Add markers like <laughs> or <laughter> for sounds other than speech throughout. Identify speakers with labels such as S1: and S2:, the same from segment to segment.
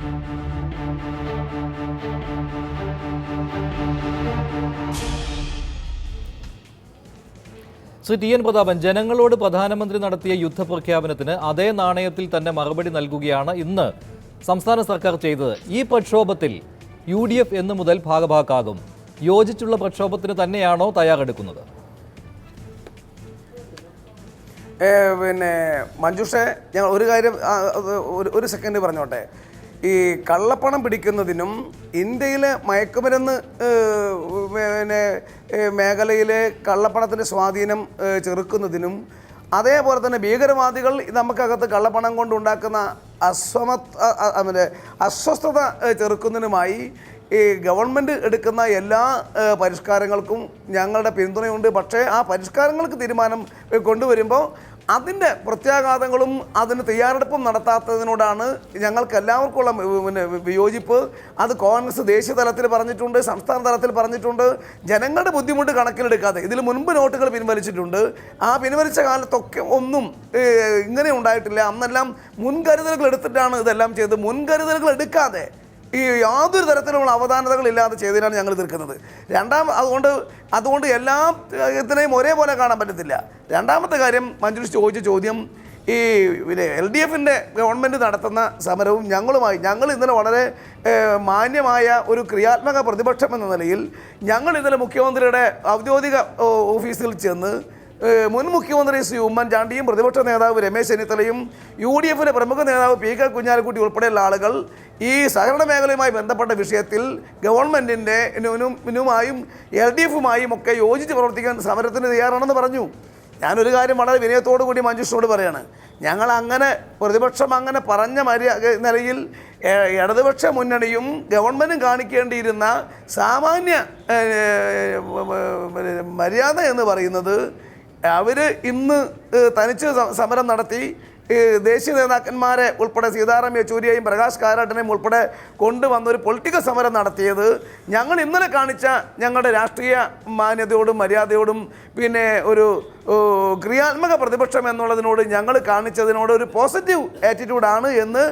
S1: Shri T N Prathapan ജനങ്ങളോട് പ്രധാനമന്ത്രി നടത്തിയ യുദ്ധപ്രഖ്യാപനത്തിന് അതേ നാണയത്തിൽ തന്നെ മറുപടി നൽകുകയാണ് ഇന്ന് സംസ്ഥാന സർക്കാർ ചെയ്തത്. ഈ പ്രക്ഷോഭത്തിൽ യു ഡി എഫ് എന്നു മുതൽ ഭാഗഭാക്കാകും. യോജിച്ചുള്ള പ്രക്ഷോഭത്തിന് തന്നെയാണോ തയ്യാറെടുക്കുന്നത്?
S2: പിന്നെ മഞ്ജുഷെ ഞങ്ങൾ ഒരു കാര്യം ഒരു സെക്കൻഡ് പറഞ്ഞോട്ടെ. ഈ കള്ളപ്പണം പിടിക്കുന്നതിനും ഇന്ത്യയിലെ മയക്കുമരുന്ന് പിന്നെ മേഖലയിലെ കള്ളപ്പണത്തിന്റെ സ്വാധീനം ചെറുക്കുന്നതിനും അതേപോലെ തന്നെ ഭീകരവാദികൾ നമുക്കകത്ത് കള്ളപ്പണം കൊണ്ടുണ്ടാക്കുന്ന അസ്വമ അസ്വസ്ഥത ചെറുക്കുന്നതിനുമായി ഈ ഗവൺമെന്റ് എടുക്കുന്ന എല്ലാ പരിഷ്കാരങ്ങൾക്കും ഞങ്ങളുടെ പിന്തുണയുണ്ട്. പക്ഷേ ആ പരിഷ്കാരങ്ങൾക്ക് തീരുമാനം കൊണ്ടുവരുമ്പോൾ അതിന്റെ പ്രത്യാഘാതങ്ങളും അതിന് തയ്യാറെടുപ്പും നടത്താത്തതിനോടാണ് ഞങ്ങൾക്ക് എല്ലാവർക്കും ഉള്ള പിന്നെ വിയോജിപ്പ്. അത് കോൺഗ്രസ് ദേശീയ തലത്തിൽ പറഞ്ഞിട്ടുണ്ട് സംസ്ഥാന തലത്തിൽ പറഞ്ഞിട്ടുണ്ട്. ജനങ്ങളുടെ ബുദ്ധിമുട്ട് കണക്കിലെടുക്കാതെ ഇതിൽ മുൻപ് നോട്ടുകൾ പിൻവലിച്ചിട്ടുണ്ട്. ആ പിൻവലിച്ച കാലത്തൊക്കെ ഒന്നും ഇങ്ങനെ ഉണ്ടായിട്ടില്ല. അന്നെല്ലാം മുൻകരുതലുകൾ എടുത്തിട്ടാണ് ഇതെല്ലാം ചെയ്തത്. മുൻകരുതലുകൾ എടുക്കാതെ ഈ യാതൊരു തരത്തിലുള്ള അവധാനതകളില്ലാതെ ചെയ്തതിനാണ് ഞങ്ങൾ തീർക്കുന്നത് രണ്ടാം അതുകൊണ്ട് അതുകൊണ്ട് എല്ലാ ഇതിനെയും ഒരേപോലെ കാണാൻ പറ്റത്തില്ല. രണ്ടാമത്തെ കാര്യം മഞ്ജുഷ് ചോദിച്ച ചോദ്യം ഈ പിന്നെ എൽ ഡി എഫിന്റെ ഗവൺമെന്റ് നടത്തുന്ന സമരവും ഞങ്ങളുമായി ഞങ്ങൾ ഇന്നലെ വളരെ മാന്യമായ ഒരു ക്രിയാത്മക പ്രതിപക്ഷം എന്ന നിലയിൽ ഞങ്ങൾ ഇന്നലെ മുഖ്യമന്ത്രിയുടെ ഔദ്യോഗിക ഓഫീസിൽ ചെന്ന് മുൻ മുഖ്യമന്ത്രി ശ്രീ ഉമ്മൻചാണ്ടിയും പ്രതിപക്ഷ നേതാവ് രമേശ് ചെന്നിത്തലയും യു ഡി എഫിലെ പ്രമുഖ നേതാവ് പി കെ കുഞ്ഞാലിക്കുട്ടി ഉൾപ്പെടെയുള്ള ആളുകൾ ഈ സഹകരണ മേഖലയുമായി ബന്ധപ്പെട്ട വിഷയത്തിൽ ഗവൺമെന്റിന്റെ നുമായും എൽ ഡി എഫുമായും ഒക്കെ യോജിച്ച് പ്രവർത്തിക്കാൻ സമരത്തിന് തയ്യാറാണെന്ന് പറഞ്ഞു. ഞാനൊരു കാര്യം വളരെ വിനയത്തോടു കൂടി മഞ്ജുഷിനോട് പറയാണ്. ഞങ്ങൾ അങ്ങനെ പ്രതിപക്ഷം അങ്ങനെ പറഞ്ഞ മര്യ നിലയിൽ ഇടതുപക്ഷ മുന്നണിയും ഗവൺമെന്റും കാണിക്കേണ്ടിയിരുന്ന സാമാന്യ മര്യാദ എന്ന് പറയുന്നത് അവർ ഇന്ന് തനിച്ച് സമരം നടത്തി. ദേശീയ നേതാക്കന്മാരെ ഉൾപ്പെടെ സീതാറാം യെച്ചൂരിയെയും പ്രകാശ് കാരാട്ടിനെയും ഉൾപ്പെടെ കൊണ്ടുവന്ന ഒരു പൊളിറ്റിക്കൽ സമരം നടത്തിയത്. ഞങ്ങൾ ഇന്നലെ കാണിച്ച ഞങ്ങളുടെ രാഷ്ട്രീയ മാന്യതയോടും മര്യാദയോടും പിന്നെ ഒരു ക്രിയാത്മക പ്രതിപക്ഷം എന്നുള്ളതിനോട് ഞങ്ങൾ കാണിച്ചതിനോട് ഒരു പോസിറ്റീവ് ആറ്റിറ്റ്യൂഡാണ് എന്ന്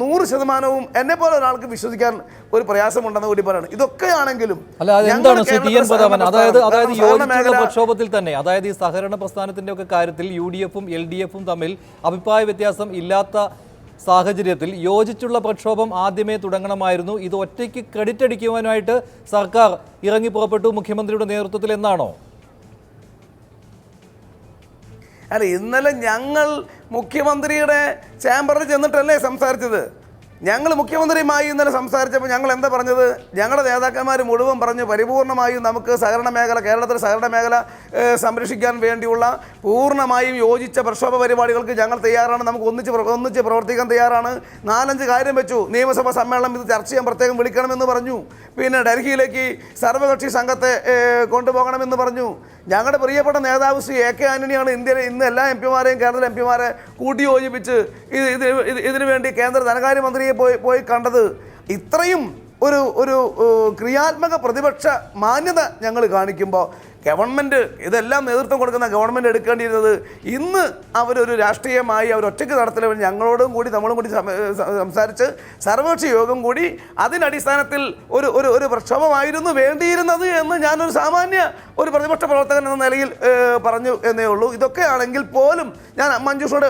S2: നൂറ് ശതമാനവും എന്നെ പോലെ ഒരാൾക്ക് വിശ്വസിക്കാൻ ഒരു പ്രയാസമുണ്ടെന്ന് കൂടി പറയണം. ഇതൊക്കെയാണെങ്കിലും
S1: അതായത് അതായത് യോജിച്ചുള്ള പ്രക്ഷോഭത്തിൽ തന്നെ അതായത് ഈ സഹകരണ പ്രസ്ഥാനത്തിന്റെ ഒക്കെ കാര്യത്തിൽ യു ഡി എഫും എൽ ഡി എഫും തമ്മിൽ അഭിപ്രായ വ്യത്യാസം ഇല്ലാത്ത സാഹചര്യത്തിൽ യോജിച്ചുള്ള പ്രക്ഷോഭം ആദ്യമേ തുടങ്ങണമായിരുന്നു. ഇത് ഒറ്റയ്ക്ക് ക്രെഡിറ്റ് അടിക്കുവാനായിട്ട് സർക്കാർ ഇറങ്ങി പുറപ്പെട്ടു മുഖ്യമന്ത്രിയുടെ നേതൃത്വത്തിൽ എന്നാണോ?
S2: അല്ല ഇന്നലെ ഞങ്ങൾ മുഖ്യമന്ത്രിയുടെ ചേംബറിൽ ചെന്നിട്ടല്ലേ സംസാരിച്ചത്? ഞങ്ങൾ മുഖ്യമന്ത്രിയുമായി ഇന്നലെ സംസാരിച്ചപ്പോൾ ഞങ്ങൾ എന്താ പറഞ്ഞത്? ഞങ്ങളുടെ നേതാക്കന്മാർ മുഴുവൻ പറഞ്ഞു പരിപൂർണമായും നമുക്ക് സഹകരണ മേഖല കേരളത്തിലെ സഹകരണ മേഖല സംരക്ഷിക്കാൻ വേണ്ടിയുള്ള പൂർണമായും യോജിച്ച പ്രക്ഷോഭ പരിപാടികൾക്ക് ഞങ്ങൾ തയ്യാറാണ്. നമുക്ക് ഒന്നിച്ച് ഒന്നിച്ച് പ്രവർത്തിക്കാൻ തയ്യാറാണ്. നാലഞ്ച് കാര്യം വെച്ചു. നിയമസഭാ സമ്മേളനം ഇത് ചർച്ച ചെയ്യാൻ പ്രത്യേകം വിളിക്കണമെന്ന് പറഞ്ഞു. പിന്നെ ഡൽഹിയിലേക്ക് സർവകക്ഷി സംഘത്തെ കൊണ്ടുപോകണമെന്ന് പറഞ്ഞു. ഞങ്ങളുടെ പ്രിയപ്പെട്ട നേതാവ് ശ്രീ എ കെ ആന്റണിയാണ് ഇന്ത്യയിലെ ഇന്ന് എല്ലാ എം പിമാരെയും കേരളത്തിലെ എം പിമാരെ കൂട്ടിയോജിപ്പിച്ച് ഇത് ഇതിനുവേണ്ടി ഇത് ഇതിനു വേണ്ടി കേന്ദ്ര ധനകാര്യമന്ത്രിയെ പോയി പോയി കണ്ടത് ഇത്രയും ഒരു ഒരു ക്രിയാത്മക പ്രതിപക്ഷ മാന്യത ഞങ്ങൾ കാണിക്കുമ്പോൾ ഗവൺമെന്റ് ഇതെല്ലാം നേതൃത്വം കൊടുക്കുന്ന ഗവൺമെന്റ് എടുക്കേണ്ടിയിരുന്നത് ഇന്ന് അവരൊരു രാഷ്ട്രീയമായി അവർ ഒറ്റയ്ക്ക് നടത്തല ഞങ്ങളോടും കൂടി നമ്മളും കൂടി സംസാരിച്ച് സർവകക്ഷി യോഗം കൂടി അതിനടിസ്ഥാനത്തിൽ ഒരു ഒരു ഒരു പ്രക്ഷോഭമായിരുന്നു വേണ്ടിയിരുന്നത് എന്ന് ഞാനൊരു സാമാന്യ ഒരു പ്രതിപക്ഷ പ്രവർത്തകൻ എന്ന നിലയിൽ പറഞ്ഞു എന്നേ ഉള്ളൂ. ഇതൊക്കെ ആണെങ്കിൽ പോലും ഞാൻ മഞ്ജുഷോട്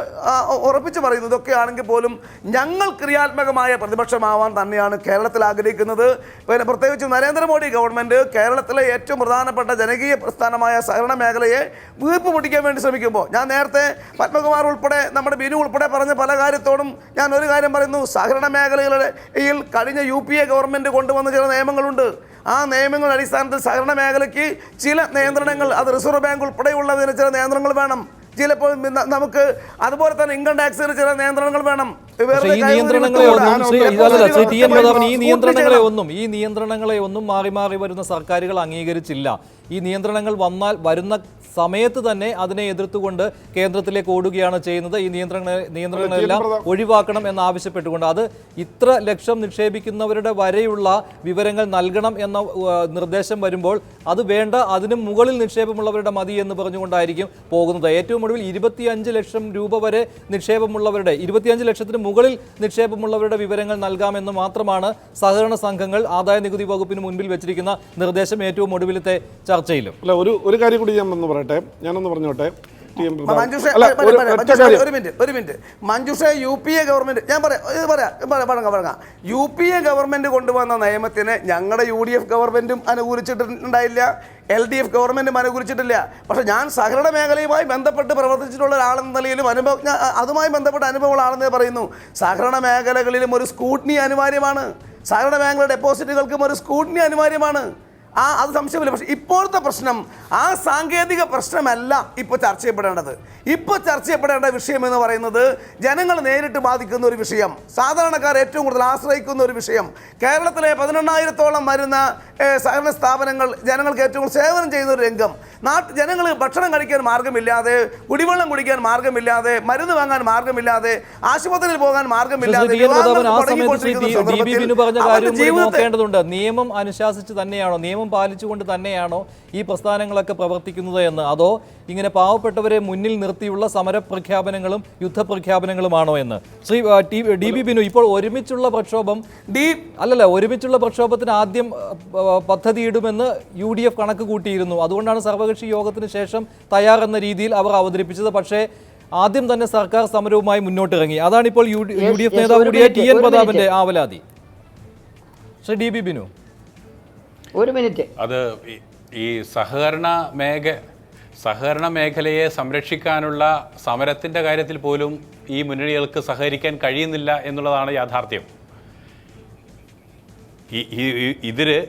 S2: ഉറപ്പിച്ച് പറയുന്നു ഇതൊക്കെ ആണെങ്കിൽ പോലും ഞങ്ങൾ ക്രിയാത്മകമായ പ്രതിപക്ഷമാവാൻ തന്നെയാണ് കേരളത്തിൽ ആഗ്രഹിക്കുന്നത്. പിന്നെ പ്രത്യേകിച്ച് നരേന്ദ്രമോദി ഗവൺമെന്റ് കേരളത്തിലെ ഏറ്റവും പ്രധാനപ്പെട്ട ജനകീയ പ്രസ്ഥാനമായ സഹകരണ മേഖലയെ വീർപ്പ് പൊട്ടിക്കാൻ വേണ്ടി ശ്രമിക്കുമ്പോൾ ഞാൻ നേരത്തെ പത്മകുമാർ ഉൾപ്പെടെ നമ്മുടെ ബിനു ഉൾപ്പെടെ പറഞ്ഞ പല കാര്യത്തോടും ഞാൻ ഒരു കാര്യം പറയുന്നു. സഹകരണ മേഖലകളുടെ യിൽ കഴിഞ്ഞ യു പി എ ഗവൺമെന്റ് കൊണ്ടുവന്ന ചില നിയമങ്ങളുണ്ട്. ആ നിയമങ്ങളുടെ അടിസ്ഥാനത്തിൽ സഹകരണ മേഖലയ്ക്ക് ചില നിയന്ത്രണങ്ങൾ അത് റിസർവ് ബാങ്ക് ഉൾപ്പെടെയുള്ളതിന് ചില നിയന്ത്രണങ്ങൾ വേണം. ചിലപ്പോൾ നമുക്ക് അതുപോലെ തന്നെ ഇൻകം ടാക്സിന് ചില നിയന്ത്രണങ്ങൾ വേണം.
S1: ഈ നിയന്ത്രണങ്ങളെ ഒന്നും ടി എൻ പ്രതാപൻ ഈ നിയന്ത്രണങ്ങളെ ഒന്നും ഈ നിയന്ത്രണങ്ങളെ ഒന്നും മാറി മാറി വരുന്ന സർക്കാരുകൾ അംഗീകരിച്ചില്ല. ഈ നിയന്ത്രണങ്ങൾ വന്നാൽ വരുന്ന സമയത്ത് തന്നെ അതിനെ എതിർത്തുകൊണ്ട് കേന്ദ്രത്തിലേക്ക് ഓടുകയാണ് ചെയ്യുന്നത്. ഈ നിയന്ത്രണ നിയന്ത്രണങ്ങളെല്ലാം ഒഴിവാക്കണം എന്നാവശ്യപ്പെട്ടുകൊണ്ട് അത് ഇത്ര ലക്ഷം നിക്ഷേപിക്കുന്നവരുടെ വരെയുള്ള വിവരങ്ങൾ നൽകണം എന്ന നിർദ്ദേശം വരുമ്പോൾ അത് വേണ്ട അതിനും മുകളിൽ നിക്ഷേപമുള്ളവരുടെ മതി എന്ന് പറഞ്ഞുകൊണ്ടായിരിക്കും പോകുന്നത്. ഏറ്റവും ഒടുവിൽ ഇരുപത്തിയഞ്ച് ലക്ഷം രൂപ വരെ നിക്ഷേപമുള്ളവരുടെ ഇരുപത്തിയഞ്ച് ലക്ഷത്തിന് മുകളിൽ നിക്ഷേപമുള്ളവരുടെ വിവരങ്ങൾ നൽകാമെന്ന് മാത്രമാണ് സഹകരണ സംഘങ്ങൾ ആദായ നികുതി വകുപ്പിന് മുൻപിൽ വെച്ചിരിക്കുന്ന നിർദ്ദേശം ഏറ്റവും ഒടുവിലത്തെ ചർച്ചയിലും.
S3: അല്ല ഒരു ഒരു കാര്യം കൂടി ഞാൻ വന്ന് പറയട്ടെ. ഞാനൊന്ന് പറഞ്ഞോട്ടെ.
S2: Manjusha U P A government ഞാൻ പറയാം യു പി എ ഗവൺമെന്റ് കൊണ്ടുവന്ന നിയമത്തിന് ഞങ്ങളുടെ യു ഡി എഫ് ഗവൺമെന്റും അനുകൂലിച്ചിട്ടുണ്ടായില്ല എൽ ഡി എഫ് ഗവൺമെന്റും അനുകൂലിച്ചിട്ടില്ല. പക്ഷെ ഞാൻ സഹകരണ മേഖലയുമായി ബന്ധപ്പെട്ട് പ്രവർത്തിച്ചിട്ടുള്ള ഒരാളെന്ന നിലയിലും അനുഭവ അതുമായി ബന്ധപ്പെട്ട അനുഭവങ്ങളാണെന്ന് പറയുന്നു. സഹകരണ മേഖലകളിലും ഒരു സ്കൂട്ടിനി അനിവാര്യമാണ്. സഹകരണ മേഖല ഡെപ്പോസിറ്റുകൾക്കും ഒരു സ്കൂട്ടിനി അനിവാര്യമാണ്. ആ അത് സംശയമില്ല പക്ഷെ ഇപ്പോഴത്തെ പ്രശ്നം ആ സാങ്കേതിക പ്രശ്നമല്ല ഇപ്പോൾ ചർച്ച ചെയ്യപ്പെടേണ്ടത്. ഇപ്പോൾ ചർച്ച ചെയ്യപ്പെടേണ്ട വിഷയം എന്ന് പറയുന്നത് ജനങ്ങൾ നേരിട്ട് ബാധിക്കുന്ന ഒരു വിഷയം. സാധാരണക്കാർ ഏറ്റവും കൂടുതൽ ആശ്രയിക്കുന്ന ഒരു വിഷയം. കേരളത്തിലെ പതിനെണ്ണായിരത്തോളം വരുന്ന സഹകരണ സ്ഥാപനങ്ങൾ ജനങ്ങൾക്ക് ഏറ്റവും കൂടുതൽ സേവനം ചെയ്യുന്ന ഒരു രംഗം. നാട്ട് ജനങ്ങൾ ഭക്ഷണം കഴിക്കാൻ മാർഗമില്ലാതെ കുടിവെള്ളം കുടിക്കാൻ മാർഗമില്ലാതെ മരുന്ന് വാങ്ങാൻ മാർഗമില്ലാതെ ആശുപത്രിയിൽ പോകാൻ മാർഗമില്ലാതെ ജീവിതത്തെ
S1: നിയമം അനുശാസിച്ച് തന്നെയാണോ? നിയമം പാലിച്ചുകൊണ്ട് തന്നെയാണോ ഈ പ്രസ്ഥാനങ്ങളൊക്കെ പ്രവർത്തിക്കുന്നത് എന്ന്? അതോ ഇങ്ങനെ പാവപ്പെട്ടവരെ മുന്നിൽ നിർത്തിയുള്ള സമരപ്രഖ്യാപനങ്ങളും യുദ്ധപ്രഖ്യാപനങ്ങളുമാണോ എന്ന്? ശ്രീ ഡി ബി ബിനു ഇപ്പോൾ ഒരുമിച്ചുള്ള പ്രക്ഷോഭം
S2: ഡി
S1: അല്ലല്ല ഒരുമിച്ചുള്ള പ്രക്ഷോഭത്തിന് ആദ്യം പദ്ധതി പദ്ധതിയിടുമെന്ന് യു ഡി എഫ് കണക്ക് കൂട്ടിയിരുന്നു. അതുകൊണ്ടാണ് സർവകക്ഷി യോഗത്തിന് ശേഷം തയ്യാറെന്ന രീതിയിൽ അവർ അവതരിപ്പിച്ചത്. പക്ഷേ ആദ്യം തന്നെ സർക്കാർ സമരവുമായി മുന്നോട്ടിറങ്ങി. അതാണ് ഇപ്പോൾ യു ഡി എഫ് നേതാവ് കൂടിയ ടി എൻ പ്രതാപന്റെ ആവലാതി. Shri D B Binu.
S4: ഒരു മിനിറ്റ്.
S5: അത് ഈ- സഹകരണ മേഖ സഹകരണ മേഖലയെ സംരക്ഷിക്കാനുള്ള സമരത്തിന്റെ കാര്യത്തിൽ പോലും ഈ മുന്നണികൾക്ക് സഹകരിക്കാൻ കഴിയുന്നില്ല എന്നുള്ളതാണ് യാഥാർത്ഥ്യം. ഈ ഈ-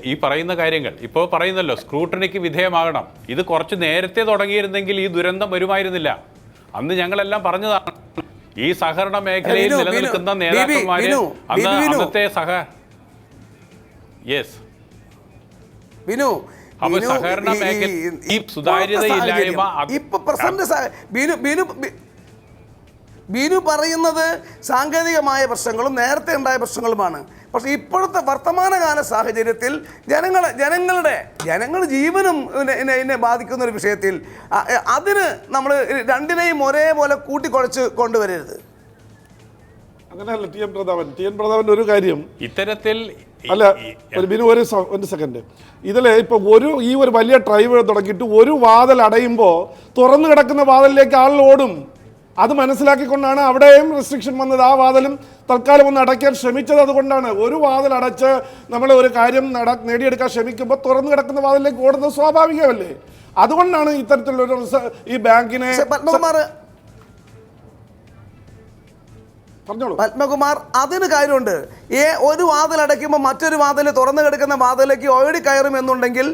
S5: ഈ- പറയുന്ന കാര്യങ്ങൾ ഇപ്പോൾ പറയുന്നല്ലോ സ്ക്രൂട്ടണിക്ക് വിധേയമാകണം. ഇത് കുറച്ച് നേരത്തെ തുടങ്ങിയിരുന്നെങ്കിൽ ഈ ദുരന്തം വരുമായിരുന്നില്ല. അന്ന് ഞങ്ങളെല്ലാം പറഞ്ഞതാണ് ഈ സഹകരണ മേഖലയിൽ നിലനിൽക്കുന്ന നേതാക്കന്മാരെ
S2: നേതാക്കന്മാര്
S5: അന്ന് അന്നത്തെ സഹ യെസ് അത്
S2: ഇപ്പൊ പ്രസന്റ് ബിനു ബിനു ബിനു പറയുന്നത് സാങ്കേതികമായ പ്രശ്നങ്ങളും നേരത്തെ ഉണ്ടായ പ്രശ്നങ്ങളുമാണ്. പക്ഷെ ഇപ്പോഴത്തെ വർത്തമാനകാല സാഹചര്യത്തിൽ ജനങ്ങൾ ജനങ്ങളുടെ ജനങ്ങൾ ജീവനും എന്നെ ബാധിക്കുന്ന ഒരു വിഷയത്തിൽ അതിന് നമ്മൾ രണ്ടിനെയും ഒരേപോലെ കൂട്ടിക്കുഴച്ച് കൊണ്ടുവരരുത്.
S3: അങ്ങനെയല്ല T N Prathapan. T N Prathapan ഒരു കാര്യം
S5: ഇത്തരത്തിൽ
S3: അല്ല ഒരു ബിനു ഒരു ഒരു സെക്കൻഡ്. ഇതിൽ ഇപ്പൊ ഒരു ഈ ഒരു വലിയ ഡ്രൈവ് തുടങ്ങിയിട്ട് ഒരു വാതിൽ അടയുമ്പോൾ തുറന്നു കിടക്കുന്ന വാതിലിലേക്ക് ആളുകൾ ഓടും. അത് മനസ്സിലാക്കിക്കൊണ്ടാണ് അവിടെയും റെസ്ട്രിക്ഷൻ വന്നത്. ആ വാതിലും തൽക്കാലം ഒന്ന് അടയ്ക്കാൻ ശ്രമിച്ചത് അതുകൊണ്ടാണ്. ഒരു വാതിൽ അടച്ച് നമ്മൾ ഒരു കാര്യം നട നേടിയെടുക്കാൻ ശ്രമിക്കുമ്പോൾ തുറന്നു കിടക്കുന്ന വാതിലിലേക്ക് ഓടുന്നത് സ്വാഭാവികമല്ലേ? അതുകൊണ്ടാണ് ഇത്തരത്തിലുള്ള ഒരു ഈ ബാങ്കിനെ
S2: പത്മകുമാർ അതിന് കാര്യമുണ്ട്. ഏ ഒരു വാതിൽ അടയ്ക്കുമ്പോൾ മറ്റൊരു വാതിൽ തുറന്നു കിടക്കുന്ന വാതിലേക്ക് ഓടി കയറും എന്നുണ്ടെങ്കിൽ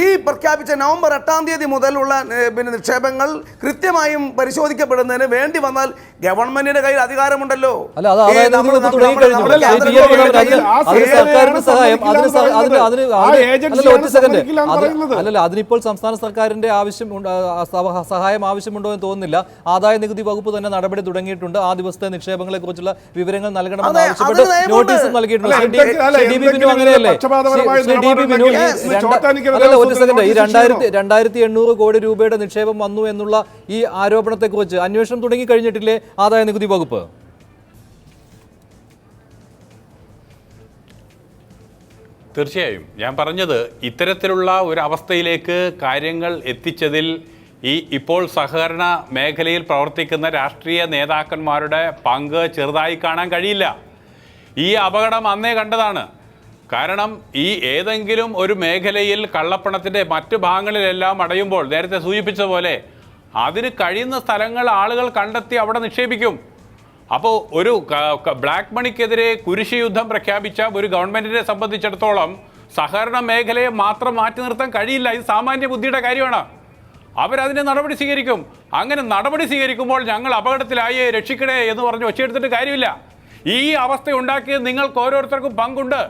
S2: ഈ പ്രഖ്യാപിച്ച നവംബർ എട്ടാം തീയതി മുതലുള്ള പിന്നെ നിക്ഷേപങ്ങൾ കൃത്യമായും പരിശോധിക്കപ്പെടുന്നതിന് വേണ്ടി വന്നാൽ ഗവൺമെന്റിന്റെ കയ്യിൽ അധികാരമുണ്ടല്ലോ.
S1: അല്ല അത് അല്ലല്ല അതിനിപ്പോൾ സംസ്ഥാന സർക്കാരിന്റെ ആവശ്യം സഹായം ആവശ്യമുണ്ടോ എന്ന് തോന്നുന്നില്ല. ആദായ നികുതി വകുപ്പ് തന്നെ നടപടി തുടങ്ങിയിട്ടുണ്ട്. ആ ദിവസത്തെ നിക്ഷേപങ്ങളെ കുറിച്ചുള്ള വിവരങ്ങൾ നൽകണമെന്ന് ആവശ്യപ്പെട്ട് നോട്ടീസ് നൽകിയിട്ടുണ്ട്. അങ്ങനെയല്ലേ? ഒരു സെക്കൻഡ് ഈ രണ്ടായിരത്തി? രണ്ടായിരത്തി എണ്ണൂറ് കോടി രൂപയുടെ നിക്ഷേപം വന്നു എന്നുള്ള ഈ ആരോപണത്തെക്കുറിച്ച് അന്വേഷണം തുടങ്ങി കഴിഞ്ഞിട്ടില്ലേ? ആദായ നികുതി വകുപ്പ്.
S5: തീർച്ചയായും. ഞാൻ പറഞ്ഞത് ഇത്തരത്തിലുള്ള ഒരു അവസ്ഥയിലേക്ക് കാര്യങ്ങൾ എത്തിച്ചതിൽ ഈ ഇപ്പോൾ സഹകരണ മേഖലയിൽ പ്രവർത്തിക്കുന്ന രാഷ്ട്രീയ നേതാക്കന്മാരുടെ പങ്ക് ചെറുതായി കാണാൻ കഴിയില്ല. ഈ അപകടം അന്നേ കണ്ടതാണ്. കാരണം ഈ ഏതെങ്കിലും ഒരു മേഖലയിൽ കള്ളപ്പണത്തിന്റെ മറ്റു ഭാഗങ്ങളിലെല്ലാം അടയുമ്പോൾ നേരത്തെ സൂചിപ്പിച്ച പോലെ അതിന് കഴിയുന്ന സ്ഥലങ്ങൾ ആളുകൾ കണ്ടെത്തി അവിടെ നിക്ഷേപിക്കും. അപ്പോൾ ഒരു ബ്ലാക്ക് മണിക്കെതിരെ കുരിശ് യുദ്ധം പ്രഖ്യാപിച്ച ഒരു ഗവൺമെന്റിനെ സംബന്ധിച്ചിടത്തോളം സഹകരണ മേഖലയെ മാത്രം മാറ്റി നിർത്താൻ കഴിയില്ല. ഇത് സാമാന്യ ബുദ്ധിയുടെ കാര്യമാണ്. അവരതിനെ നടപടി സ്വീകരിക്കും. അങ്ങനെ നടപടി സ്വീകരിക്കുമ്പോൾ ഞങ്ങൾ അപകടത്തിലായി രക്ഷിക്കണേ എന്ന് പറഞ്ഞ് ഒച്ചയെടുത്തിട്ട് കാര്യമില്ല. ഈ അവസ്ഥ ഉണ്ടാക്കിയത് നിങ്ങൾക്ക് ഓരോരുത്തർക്കും പങ്കുണ്ട്.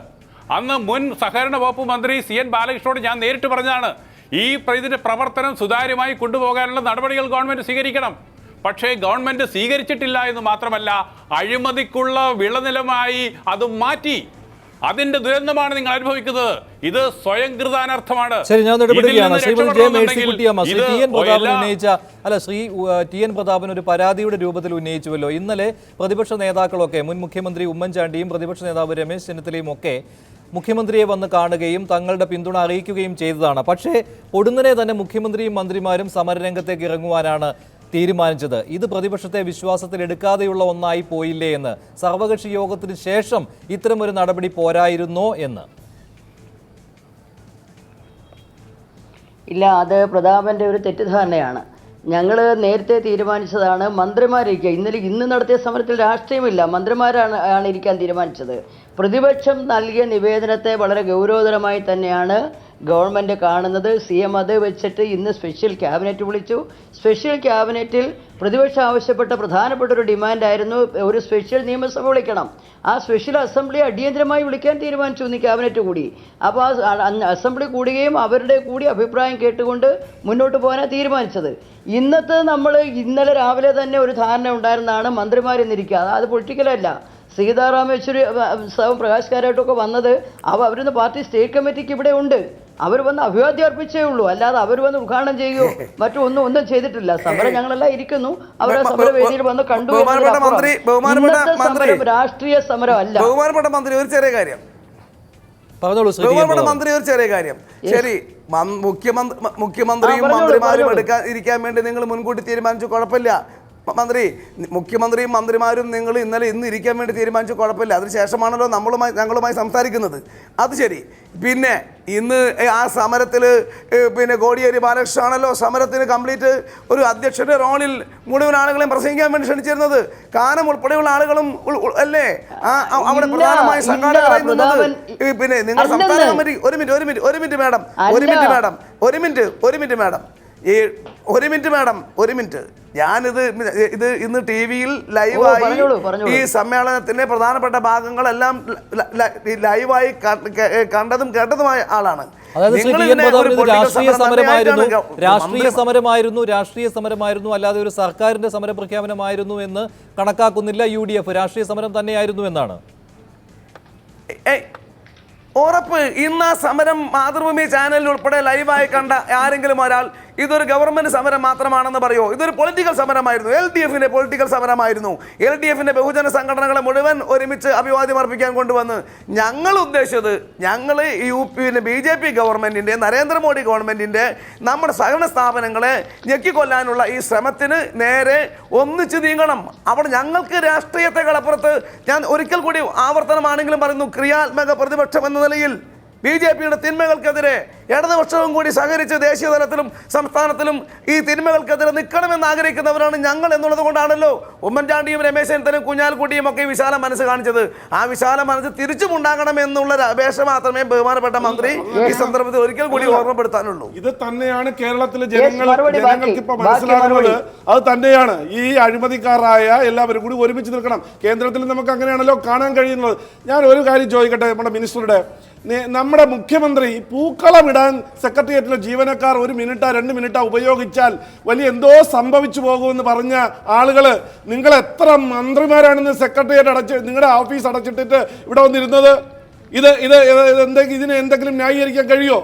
S5: അന്ന് മുൻ സഹകരണ വകുപ്പ് മന്ത്രി സി എൻ ബാലകൃഷ്ണനോട് ഞാൻ നേരിട്ട് പറഞ്ഞതാണ്. ഈ ഇതിന്റെ പ്രവർത്തനം സുതാര്യമായി കൊണ്ടുപോകാനുള്ള നടപടികൾ ഗവൺമെന്റ് സ്വീകരിക്കണം. പക്ഷേ ഗവൺമെന്റ് സ്വീകരിച്ചിട്ടില്ല എന്ന് മാത്രമല്ല അഴിമതിക്കുള്ള വിളനിലമായി അത് മാറ്റി. അതിന്റെ ദുരന്തമാണ് നിങ്ങൾ അനുഭവിക്കുന്നത്. ഇത് സ്വയം കൃതാനർത്ഥമാണ്
S1: ശരി ഞാൻ ഉന്നയിച്ച അല്ല ശ്രീ ടി എൻ പ്രതാപൻ ഒരു പരാതിയുടെ രൂപത്തിൽ ഉന്നയിച്ചുവല്ലോ. ഇന്നലെ പ്രതിപക്ഷ നേതാക്കളൊക്കെ മുൻ മുഖ്യമന്ത്രി ഉമ്മൻചാണ്ടിയും പ്രതിപക്ഷ നേതാവ് രമേശ് ചെന്നിത്തലയും ഒക്കെ മുഖ്യമന്ത്രിയെ വന്ന് കാണുകയും തങ്ങളുടെ പിന്തുണ അറിയിക്കുകയും ചെയ്തതാണ്. പക്ഷേ ഒടുന്നനെ തന്നെ മുഖ്യമന്ത്രിയും മന്ത്രിമാരും സമരരംഗത്തേക്ക് ഇറങ്ങുവാനാണ് തീരുമാനിച്ചത്. ഇത് പ്രതിപക്ഷത്തെ വിശ്വാസത്തിൽ എടുക്കാതെയുള്ള ഒന്നായി പോയില്ലേ എന്ന്. സർവകക്ഷി യോഗത്തിന് ശേഷം ഇത്തരമൊരു നടപടി പോരായിരുന്നോ എന്ന്.
S4: ഇല്ല അത് പ്രതാപന്റെ ഒരു തെറ്റിദ്ധാരണയാണ്. ഞങ്ങൾ നേരത്തെ തീരുമാനിച്ചതാണ് മന്ത്രിമാരിരിക്കുക ഇന്നലെ ഇന്ന് നടത്തിയ സമരത്തിൽ രാഷ്ട്രീയമില്ല. മന്ത്രിമാരാണ് ആണ് ഇരിക്കാൻ തീരുമാനിച്ചത്. പ്രതിപക്ഷം നൽകിയ നിവേദനത്തെ വളരെ ഗൗരവതരമായി തന്നെയാണ് ഗവൺമെന്റ് കാണുന്നത് സി എം അത് വെച്ചിട്ട് ഇന്ന് സ്പെഷ്യൽ ക്യാബിനറ്റ് വിളിച്ചു. സ്പെഷ്യൽ ക്യാബിനറ്റിൽ പ്രതിപക്ഷം ആവശ്യപ്പെട്ട പ്രധാനപ്പെട്ട ഒരു ഡിമാൻഡായിരുന്നു ഒരു സ്പെഷ്യൽ നിയമസഭ വിളിക്കണം. ആ സ്പെഷ്യൽ അസംബ്ലി അടിയന്തരമായി വിളിക്കാൻ തീരുമാനിച്ചു ഇന്ന് ക്യാബിനറ്റ് കൂടി. അപ്പോൾ ആ അസംബ്ലി കൂടുകയും അവരുടെ കൂടി അഭിപ്രായം കേട്ടുകൊണ്ട് മുന്നോട്ട് പോകാനാണ് തീരുമാനിച്ചത്. ഇന്നത്തെ നമ്മൾ ഇന്നലെ രാവിലെ തന്നെ ഒരു ധാരണ ഉണ്ടായിരുന്നതാണ് മന്ത്രിമാരിന്നിരിക്കുക അത് പൊളിറ്റിക്കലല്ല സീതാറാം യെച്ചൂരി സാവും പ്രകാശ് വന്നത്. അവ അവരിന്ന് പാർട്ടി സ്റ്റേറ്റ് കമ്മിറ്റിക്ക് ഇവിടെ ഉണ്ട്. അവർ വന്ന് അഭിവാദ്യം അർപ്പിച്ചേ ഉള്ളൂ. അല്ലാതെ അവർ വന്ന് ഉദ്ഘാടനം ചെയ്യുകയോ മറ്റോ ഒന്നും ഒന്നും ചെയ്തിട്ടില്ല. സമരം ഞങ്ങളെല്ലാം ഇരിക്കുന്നു. അവർ സമര വേദിയിൽ വന്ന് കണ്ടു
S2: ബഹുമാനപ്പെട്ട മന്ത്രി, ബഹുമാനപ്പെട്ട മന്ത്രി.
S4: സമരം രാഷ്ട്രീയ സമരം അല്ല
S2: ബഹുമാനപ്പെട്ട മന്ത്രി ഒരു ചെറിയ കാര്യം. ബഹുമാനപ്പെട്ട മന്ത്രി ഒരു ചെറിയ കാര്യം. ശരി മുഖ്യമന്ത്രി മുഖ്യമന്ത്രിയും മന്ത്രിമാരും. എടുക്കാൻ ഇരിക്കാൻ വേണ്ടി നിങ്ങൾ മുൻകൂട്ടി തീരുമാനിച്ചു. കുഴപ്പമില്ല. മന്ത്രി മുഖ്യമന്ത്രിയും മന്ത്രിമാരും നിങ്ങൾ ഇന്നലെ ഇന്ന് ഇരിക്കാൻ വേണ്ടി തീരുമാനിച്ചു കുഴപ്പമില്ല. അതിനുശേഷമാണല്ലോ നമ്മളുമായി ഞങ്ങളുമായി സംസാരിക്കുന്നത്. അത് ശരി. പിന്നെ ഇന്ന് ആ സമരത്തിൽ പിന്നെ കോടിയേരി ബാലകൃഷ്ണ ആണല്ലോ സമരത്തിന് കംപ്ലീറ്റ് ഒരു അധ്യക്ഷന്റെ റോളിൽ മുഴുവൻ ആളുകളെയും പ്രസംഗിക്കാൻ വേണ്ടി ക്ഷണിച്ചിരുന്നത്. കാനം ഉൾപ്പെടെയുള്ള ആളുകളും അല്ലേ? ആ അവിടെ പ്രധാനമായ സംഘാടകരായി നിന്നത് പിന്നെ നിങ്ങൾ സംസ്ഥാന കമ്മിറ്റി ഒരു മിനിറ്റ് ഒരു മിനിറ്റ് ഒരു മിനിറ്റ് മാഡം. ഒരു മിനിറ്റ് മാഡം. ഒരു മിനിറ്റ് ഒരു മിനിറ്റ് മാഡം. ഈ ഒരു മിനിറ്റ് മാഡം ഒരു മിനിറ്റ്. ഞാനിത് ഇത് ഇന്ന് ടി വിയിൽ ലൈവായി. ഈ സമ്മേളനത്തിന്റെ പ്രധാനപ്പെട്ട ഭാഗങ്ങളെല്ലാം ലൈവായി കണ്ടതും കേട്ടതുമായ ആളാണ്.
S1: രാഷ്ട്രീയ സമരമായിരുന്നു രാഷ്ട്രീയ സമരമായിരുന്നു രാഷ്ട്രീയ സമരമായിരുന്നു അല്ലാതെ ഒരു സർക്കാരിന്റെ സമര പ്രഖ്യാപനമായിരുന്നു എന്ന് കണക്കാക്കുന്നില്ല യു ഡി എഫ് രാഷ്ട്രീയ സമരം തന്നെയായിരുന്നു എന്നാണ്.
S2: ഉറപ്പ്. ഇന്ന് ആ സമരം മാതൃഭൂമി ചാനലിൽ ഉൾപ്പെടെ ലൈവായി കണ്ട ആരെങ്കിലും ഒരാൾ ഇതൊരു ഗവൺമെന്റ് സമരം മാത്രമാണെന്ന് പറയോ? ഇതൊരു പൊളിറ്റിക്കൽ സമരമായിരുന്നു. എൽ ഡി എഫിന്റെ പൊളിറ്റിക്കൽ സമരമായിരുന്നു. എൽ ഡി എഫിന്റെ ബഹുജന സംഘടനകളെ മുഴുവൻ ഒരുമിച്ച് അഭിവാദ്യം അർപ്പിക്കാൻ കൊണ്ടുവന്ന് ഞങ്ങൾ ഉദ്ദേശിച്ചത് ഞങ്ങൾ യു പിന്നെ ബി ജെ പി ഗവൺമെന്റിന്റെ നരേന്ദ്രമോദി ഗവൺമെന്റിന്റെ നമ്മുടെ സഹകരണ സ്ഥാപനങ്ങളെ ഞെക്കിക്കൊല്ലാനുള്ള ഈ ശ്രമത്തിന് നേരെ ഒന്നിച്ച് നീങ്ങണം. അവിടെ ഞങ്ങൾക്ക് രാഷ്ട്രീയത്തെ കളപ്പുറത്ത് ഞാൻ ഒരിക്കൽ കൂടി ആവർത്തനമാണെങ്കിലും പറയുന്നു ക്രിയാത്മക പ്രതിപക്ഷം എന്ന നിലയിൽ ബി ജെ പിയുടെ തിന്മകൾക്കെതിരെ ഇടതുപക്ഷവും കൂടി സഹകരിച്ച് ദേശീയ തലത്തിലും സംസ്ഥാനത്തിലും ഈ തിന്മകൾക്കെതിരെ നിൽക്കണമെന്ന് ആഗ്രഹിക്കുന്നവരാണ് ഞങ്ങൾ എന്നുള്ളത് കൊണ്ടാണല്ലോ ഉമ്മൻചാണ്ടിയും രമേശ് ചെന്നിത്തലും കുഞ്ഞാൽക്കുട്ടിയും ഒക്കെ ഈ വിശാല മനസ്സ് കാണിച്ചത്. ആ വിശാല മനസ്സ് തിരിച്ചും ഉണ്ടാകണം എന്നുള്ള ഒരു അപേക്ഷ മാത്രമേ ബഹുമാനപ്പെട്ട മന്ത്രി ഈ സന്ദർഭത്തിൽ ഒരിക്കൽ കൂടി ഓർമ്മപ്പെടുത്താനുള്ളൂ.
S3: ഇത് തന്നെയാണ് കേരളത്തിലെ ജനങ്ങൾ ജനങ്ങൾക്ക് ഇപ്പൊ മനസ്സിലാകുന്നത്. അത് തന്നെയാണ്. ഈ അഴിമതിക്കാരായ എല്ലാവരും കൂടി ഒരുമിച്ച് നിൽക്കണം. കേന്ദ്രത്തിൽ നമുക്ക് അങ്ങനെയാണല്ലോ കാണാൻ കഴിയുന്നത്. ഞാൻ ഒരു കാര്യം ചോദിക്കട്ടെ നമ്മുടെ മിനിസ്റ്ററുടെ? നമ്മുടെ മുഖ്യമന്ത്രി പൂക്കളമിടാൻ സെക്രട്ടേറിയറ്റിലെ ജീവനക്കാർ ഒരു മിനിറ്റാ രണ്ട് മിനിറ്റാ ഉപയോഗിച്ചാൽ വലിയ എന്തോ സംഭവിച്ചു പോകുമെന്ന് പറഞ്ഞ ആളുകൾ നിങ്ങൾ എത്ര മന്ത്രിമാരാണെന്ന് സെക്രട്ടേറിയറ്റ് അടച്ച് നിങ്ങളുടെ ഓഫീസ് അടച്ചിട്ടിട്ട് ഇവിടെ വന്നിരുന്നത്? ഇത് ഇത് എന്തെങ്കിലും ഇതിനെ എന്തെങ്കിലും ന്യായീകരിക്കാൻ കഴിയുമോ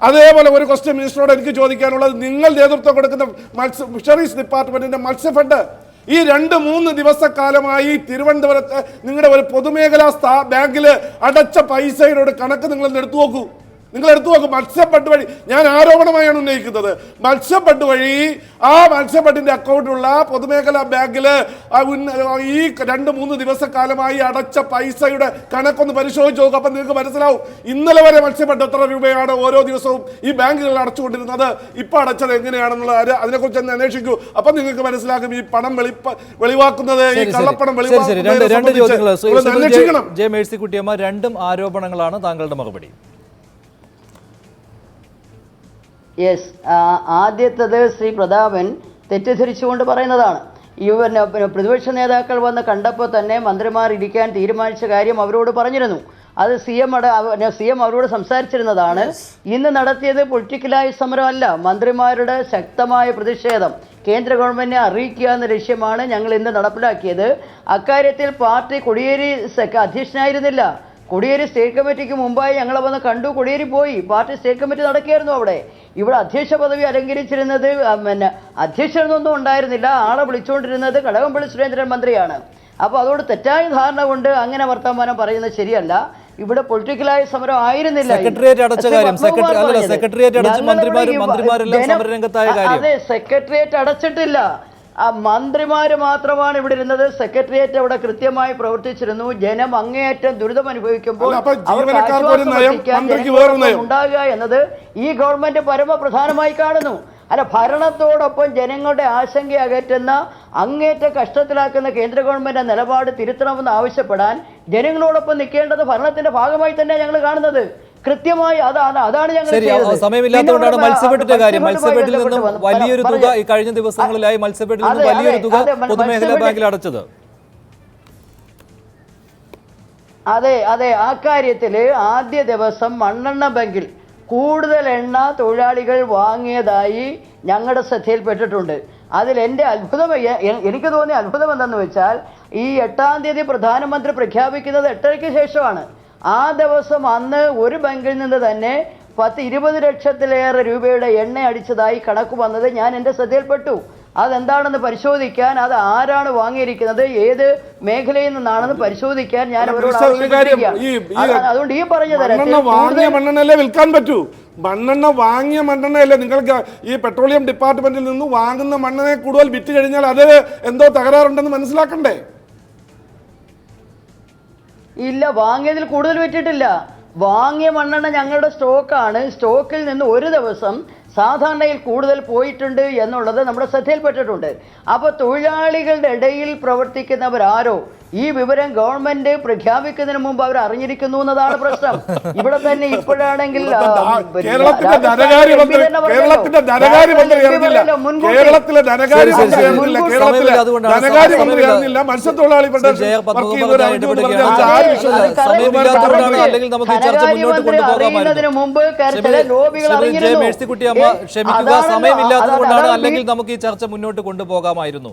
S3: അതേപോലെ ഒരു ക്വസ്റ്റ്യൻ മിനിസ്റ്ററോട് എനിക്ക് ചോദിക്കാനുള്ളത് നിങ്ങൾ നേതൃത്വം കൊടുക്കുന്ന മത്സ്യ ഫിഷറീസ് ഡിപ്പാർട്ട്മെന്റിന്റെ മത്സ്യഫണ്ട് ഈ രണ്ട് മൂന്ന് ദിവസക്കാലമായി തിരുവനന്തപുരത്ത് നിങ്ങളുടെ ഒരു പൊതുമേഖലാ സ്ഥാ ബാങ്കിൽ അടച്ച പൈസയുടെ കണക്ക് നിങ്ങൾ എടുത്തു നോക്കൂ. നിങ്ങൾ എടുത്തു നോക്കും മത്സ്യപ്പട്ട് വഴി ഞാൻ ആരോപണമായാണ് ഉന്നയിക്കുന്നത്. മത്സ്യപ്പട്ട് വഴി ആ മത്സ്യപ്പട്ടിന്റെ അക്കൗണ്ടിലുള്ള പൊതുമേഖലാ ബാങ്കിൽ ഈ രണ്ട് മൂന്ന് ദിവസക്കാലമായി അടച്ച പൈസയുടെ കണക്കൊന്ന് പരിശോധിച്ച് നോക്കും അപ്പം നിങ്ങൾക്ക് മനസ്സിലാവും. ഇന്നലെ വരെ മത്സ്യപ്പെട്ട് എത്ര രൂപയാണ് ഓരോ ദിവസവും ഈ ബാങ്കുകളിൽ അടച്ചുകൊണ്ടിരുന്നത്. ഇപ്പോൾ അടച്ചത് എങ്ങനെയാണെന്നുള്ള അതിനെക്കുറിച്ച് ഒന്ന് അന്വേഷിക്കൂ. അപ്പം നിങ്ങൾക്ക് മനസ്സിലാക്കും ഈ പണം വെളിപ്പ വെളിവാക്കുന്നത് ഈ. കള്ളപ്പണം വെളിവാക്കുന്നത് അന്വേഷിക്കണം.
S1: ജെ മേഴ്സിക്കുട്ടിയമ്മ രണ്ടും ആരോപണങ്ങളാണ് താങ്കളുടെ മറുപടി
S4: യെസ് ആദ്യത്തത് ശ്രീ പ്രതാപൻ തെറ്റിദ്ധരിച്ചുകൊണ്ട് പറയുന്നതാണ്. പിന്നെ പ്രതിപക്ഷ നേതാക്കൾ വന്ന് കണ്ടപ്പോൾ തന്നെ മന്ത്രിമാർ ഇരിക്കാൻ തീരുമാനിച്ച കാര്യം അവരോട് പറഞ്ഞിരുന്നു. അത് സി എം അട സി എം അവരോട് സംസാരിച്ചിരുന്നതാണ്. ഇന്ന് നടത്തിയത് പൊളിറ്റിക്കലായ സമരമല്ല. മന്ത്രിമാരുടെ ശക്തമായ പ്രതിഷേധം കേന്ദ്ര ഗവൺമെന്റിനെ അറിയിക്കുക എന്ന ലക്ഷ്യമാണ് ഞങ്ങൾ ഇന്ന് നടപ്പിലാക്കിയത്. അക്കാര്യത്തിൽ പാർട്ടി കൊടിയേരി അധ്യക്ഷനായിരുന്നില്ല. കൊടിയേരി സ്റ്റേറ്റ് കമ്മിറ്റിക്ക് മുമ്പായി ഞങ്ങളെ വന്ന് കണ്ടു കൊടിയേരി പോയി പാർട്ടി സ്റ്റേറ്റ് കമ്മിറ്റി നടക്കുകയായിരുന്നു അവിടെ ഇവിടെ അധ്യക്ഷ പദവി അലങ്കരിച്ചിരുന്നത് പിന്നെ അധ്യക്ഷനൊന്നും ഉണ്ടായിരുന്നില്ല ആളെ വിളിച്ചുകൊണ്ടിരുന്നത് കടകംപള്ളി സുരേന്ദ്രൻ മന്ത്രിയാണ് അപ്പോൾ അതുകൊണ്ട് തെറ്റായ ധാരണ കൊണ്ട് അങ്ങനെ വർത്തമാനം പറയുന്നത് ശരിയല്ല ഇവിടെ പൊളിറ്റിക്കലായ സമരം ആയിരുന്നില്ല.
S1: സെക്രട്ടേറിയറ്റ് അടച്ച കാര്യം. സെക്രട്ടേറിയറ്റ് അടച്ച് മന്ത്രിമാരും- മന്ത്രിമാരെല്ലാം സമരരംഗത്തായ കാര്യം.
S4: അതെ സെക്രട്ടേറിയറ്റ് അടച്ചിട്ടില്ല ആ മന്ത്രിമാർ മാത്രമാണ് ഇവിടെ ഇരുന്നത്. സെക്രട്ടേറിയറ്റ് അവിടെ കൃത്യമായി പ്രവർത്തിച്ചിരുന്നു. ജനം അങ്ങേയറ്റം ദുരിതം അനുഭവിക്കുമ്പോൾ. ഉണ്ടാകുക എന്നത് ഈ ഗവൺമെന്റ് പരമപ്രധാനമായി കാണുന്നു. അല്ല ഭരണത്തോടൊപ്പം ജനങ്ങളുടെ ആശങ്ക അകറ്റുന്ന അങ്ങേറ്റ കഷ്ടത്തിലാക്കുന്ന കേന്ദ്ര ഗവൺമെന്റ് നിലപാട് തിരുത്തണമെന്ന് ആവശ്യപ്പെടാൻ ജനങ്ങളോടൊപ്പം നിൽക്കേണ്ടത് ഭരണത്തിന്റെ ഭാഗമായി തന്നെ ഞങ്ങൾ കാണുന്നത്. കൃത്യമായി അതാണ് അതാണ് ഞങ്ങൾ
S1: സമയമില്ലാത്തതുകൊണ്ടാണ്
S4: പിന്നെ
S1: കാര്യം.
S4: മത്സ്യഫെഡുമായി
S1: നിന്നും വലിയൊരു തുക ഈ കഴിഞ്ഞ ദിവസങ്ങളിലായി മത്സ്യഫെഡിൽ നിന്നും
S4: അതെ,
S1: വലിയൊരു
S4: അതെ,
S1: തുക പൊതുമേഖലാ ബാങ്കിൽ അടച്ചത്.
S4: അതെ അതെ ആ കാര്യത്തിൽ ആദ്യ ദിവസം മണ്ണെണ്ണ ബാങ്കിൽ കൂടുതൽ എണ്ണ തൊഴിലാളികൾ വാങ്ങിയതായി ഞങ്ങളുടെ ശ്രദ്ധയിൽപ്പെട്ടിട്ടുണ്ട്. അതിൽ എന്റെ അത്ഭുതം എനിക്ക് തോന്നിയ അത്ഭുതം എന്തെന്ന് വെച്ചാൽ ഈ എട്ടാം തീയതി പ്രധാനമന്ത്രി പ്രഖ്യാപിക്കുന്നത് എട്ടരയ്ക്ക് ശേഷമാണ്. ആ ദിവസം അന്ന് ഒരു ബാങ്കിൽ നിന്ന് തന്നെ പത്ത് ഇരുപത് ലക്ഷത്തിലേറെ രൂപയുടെ എണ്ണ അടിച്ചതായി കണക്ക് വന്നത് ഞാൻ എന്റെ ശ്രദ്ധയിൽപ്പെട്ടു. അതെന്താണെന്ന് പരിശോധിക്കാൻ അത് ആരാണ് വാങ്ങിയിരിക്കുന്നത് ഏത് മേഖലയിൽ നിന്നാണെന്ന് പരിശോധിക്കാൻ ഞാൻ അവരോട് അതുകൊണ്ട് ഈ പറഞ്ഞു
S3: മണ്ണെണ്ണയല്ലേ വിൽക്കാൻ പറ്റൂ? മണ്ണെണ്ണ വാങ്ങിയ മണ്ണെണ്ണയല്ലേ നിങ്ങൾക്ക് ഈ പെട്രോളിയം ഡിപ്പാർട്ട്മെന്റിൽ നിന്ന് വാങ്ങുന്ന മണ്ണെണ്ണയെ കൂടുതൽ വിറ്റ് കഴിഞ്ഞാൽ അത് എന്തോ തകരാറുണ്ടെന്ന് മനസ്സിലാക്കണ്ടേ?
S4: ഇല്ല വാങ്ങിയതിൽ കൂടുതൽ വിറ്റിട്ടില്ല. വാങ്ങിയ മണ്ണെണ്ണ ഞങ്ങളുടെ സ്റ്റോക്കാണ്. സ്റ്റോക്കിൽ നിന്ന് ഒരു ദിവസം സാധാരണയിൽ കൂടുതൽ പോയിട്ടുണ്ട് എന്നുള്ളത് നമ്മുടെ ശ്രദ്ധയിൽപ്പെട്ടിട്ടുണ്ട്. അപ്പോൾ തൊഴിലാളികളുടെ ഇടയിൽ പ്രവർത്തിക്കുന്നവരാരോ? ഈ വിവരം ഗവൺമെന്റ് പ്രഖ്യാപിക്കുന്നതിന് മുമ്പ് അവർ അറിഞ്ഞിരിക്കുന്നു എന്നതാണ് പ്രശ്നം. <laughs> ഇവിടെ തന്നെ ഇപ്പോഴാണെങ്കിൽ
S3: കേരളത്തിലെ മത്സ്യത്തൊഴിലാളി
S4: അറിയുന്നതിന് മുമ്പ് ലോബികൾ അറിഞ്ഞിരുന്നു.
S1: ക്ഷമിക്കുക. സമയമില്ലാത്തതുകൊണ്ടാണ് അല്ലെങ്കിൽ നമുക്ക് ഈ ചർച്ച മുന്നോട്ട് കൊണ്ടുപോകാമായിരുന്നു.